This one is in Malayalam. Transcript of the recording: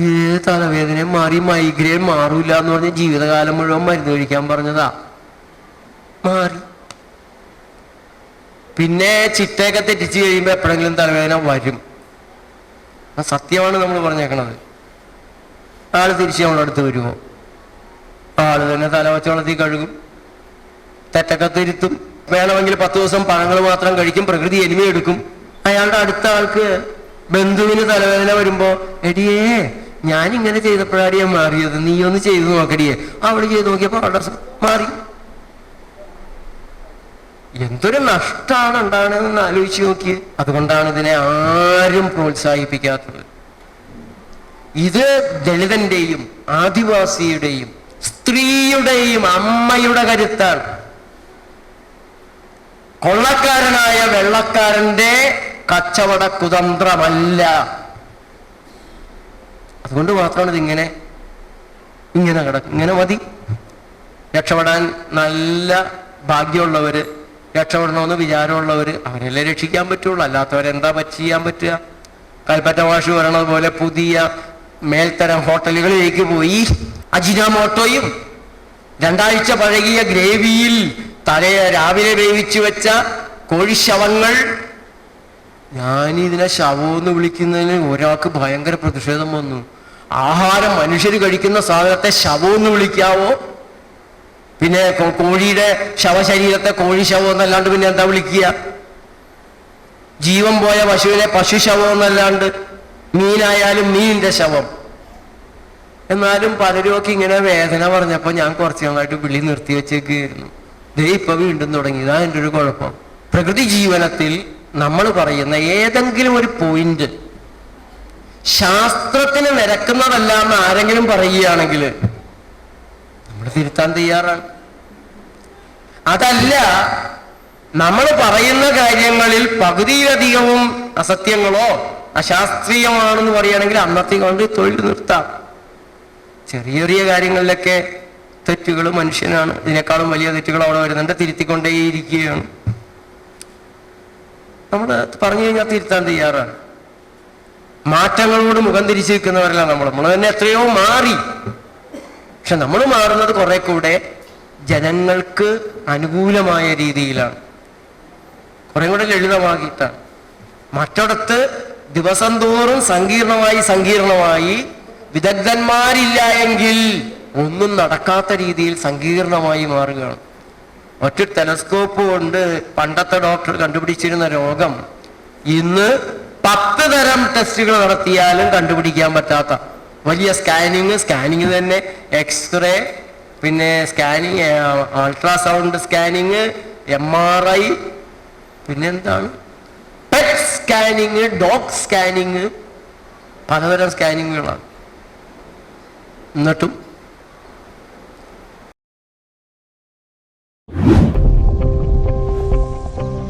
ഏത് തലവേദനയും മാറി മൈഗ്രേൻ മാറൂല എന്ന് പറഞ്ഞ് ജീവിതകാലം മുഴുവൻ മരുന്ന് കഴിക്കാൻ പറഞ്ഞതാ. മാറി. പിന്നെ ചിട്ടയൊക്കെ തെറ്റിച്ച് കഴിയുമ്പോൾ എപ്പോഴെങ്കിലും തലവേദന വരും. സത്യമാണ് നമ്മൾ പറഞ്ഞേക്കണത്. ആൾ തിരിച്ച് നമ്മളടുത്ത് വരുമോ ആൾ തന്നെ തല വച്ച് വെള്ളത്തിൽ കഴുകും. തെറ്റൊക്കെ തിരുത്തും. വേണമെങ്കിൽ പത്ത് ദിവസം പഴങ്ങൾ മാത്രം കഴിക്കും. പ്രകൃതി എരുമയെടുക്കും അയാളുടെ അടുത്ത ആൾക്ക് ബന്ധുവിന് തലവേദന വരുമ്പോ എടിയേ ഞാൻ ഇങ്ങനെ ചെയ്തപ്പോഴാടിയാ മാറിയത്. നീ ഒന്ന് ചെയ്തു നോക്കടിയെ. അവൾ ചെയ്ത് നോക്കിയപ്പോ അവളുടെ മാറി. എന്തൊരു നഷ്ടമാണ് ഉണ്ടാകണമെന്ന് ആലോചിച്ച് നോക്കി അതുകൊണ്ടാണ് ഇതിനെ ആരും പ്രോത്സാഹിപ്പിക്കാത്തത്. ഇത് ദളിതന്റെയും ആദിവാസിയുടെയും സ്ത്രീയുടെയും അമ്മയുടെ കരുത്താണ്. കൊള്ളക്കാരനായ വെള്ളക്കാരന്റെ കച്ചവട കുതന്ത്രമല്ല. അതുകൊണ്ട് മാത്രമാണ് ഇതിങ്ങനെ ഇങ്ങനെ കിടക്കും ഇങ്ങനെ മതി. രക്ഷപ്പെടാൻ നല്ല ഭാഗ്യമുള്ളവര് രക്ഷപ്പെടണമെന്ന് വിചാരമുള്ളവര് അവരെല്ലാം രക്ഷിക്കാൻ പറ്റുള്ളൂ. അല്ലാത്തവരെന്താ ചെയ്യാൻ പറ്റുക? കൽപ്പറ്റ വാഷ് പറയണത് പോലെ പുതിയ മേൽത്തരം ഹോട്ടലുകളിലേക്ക് പോയി. അജിനാമോട്ടോയും രണ്ടാഴ്ച പഴകിയ ഗ്രേവിയിൽ തലയെ രാവിലെ വേവിച്ചു വെച്ച കോഴിശവങ്ങൾ. ഞാനിതിനെ ശവമെന്ന് വിളിക്കുന്നതിന് ഒരാൾക്ക് ഭയങ്കര പ്രതിഷേധം വന്നു. ആഹാരം മനുഷ്യർ കഴിക്കുന്ന സാധനത്തെ ശവം എന്ന് വിളിക്കാവോ? പിന്നെ കോഴിയുടെ ശവശരീരത്തെ കോഴി ശവം എന്നല്ലാണ്ട് പിന്നെ എന്താ വിളിക്കുക? ജീവൻ പോയ പശുവിനെ പശു ശവം എന്നല്ലാണ്ട് മീനായാലും മീനിന്റെ ശവം. എന്നാലും പലരുമൊക്കെ ഇങ്ങനെ വേദന പറഞ്ഞപ്പോ ഞാൻ കുറച്ച് നന്നായിട്ട് വിളി നിർത്തി വെച്ചേക്കായിരുന്നു. ദേ ഇപ്പൊ വീണ്ടും തുടങ്ങി. ഇതാ എന്റെ ഒരു കുഴപ്പം. പ്രകൃതി ജീവനത്തിൽ നമ്മൾ പറയുന്ന ഏതെങ്കിലും ഒരു പോയിന്റ് ശാസ്ത്രത്തിന് നിരക്കുന്നതല്ല എന്ന് ആരെങ്കിലും പറയുകയാണെങ്കിൽ നമ്മൾ തിരുത്താൻ തയ്യാറാണ്. അതല്ല നമ്മൾ പറയുന്ന കാര്യങ്ങളിൽ പകുതിയിലധികവും അസത്യങ്ങളോ അശാസ്ത്രീയമാണെന്ന് പറയുകയാണെങ്കിൽ അന്നത്തെ കൊണ്ട് തൊഴിൽ നിർത്താം. ചെറിയ ചെറിയ കാര്യങ്ങളിലൊക്കെ തെറ്റുകൾ മനുഷ്യനാണ്. ഇതിനേക്കാളും വലിയ തെറ്റുകൾ അവിടെ വരുന്നുണ്ട്. തിരുത്തിക്കൊണ്ടേയിരിക്കുകയാണ്. നമ്മൾ പറഞ്ഞു കഴിഞ്ഞാൽ തിരുത്താൻ തയ്യാറാണ്. മാറ്റങ്ങളോട് മുഖം തിരിച്ചിരിക്കുന്നവരല്ല നമ്മൾ. നമ്മൾ തന്നെ എത്രയോ മാറി. പക്ഷെ നമ്മൾ മാറുന്നത് കുറെ കൂടെ ജനങ്ങൾക്ക് അനുകൂലമായ രീതിയിലാണ്. കുറെ കൂടെ ലളിതമാക്കിയിട്ടാണ്. മറ്റിടത്ത് ദിവസം തോറും സങ്കീർണമായി സങ്കീർണമായി വിദഗ്ധന്മാരില്ല എങ്കിൽ ഒന്നും നടക്കാത്ത രീതിയിൽ സങ്കീർണമായി മാറുകയാണ്. മറ്റൊരു ടെലസ്കോപ്പ് കൊണ്ട് പണ്ടത്തെ ഡോക്ടർ കണ്ടുപിടിച്ചിരുന്ന രോഗം ഇന്ന് പത്ത് തരം ടെസ്റ്റുകൾ നടത്തിയാലും കണ്ടുപിടിക്കാൻ പറ്റാത്ത വലിയ സ്കാനിങ് സ്കാനിങ് തന്നെ. എക്സ്റേ പിന്നെ scanning ultrasound scanning M R I പിന്നെന്താണ്? പെറ്റ് സ്കാനിങ് ഡോഗ് സ്കാനിങ് പലതരം സ്കാനിങ്ങുകളാണ് എന്നിട്ടും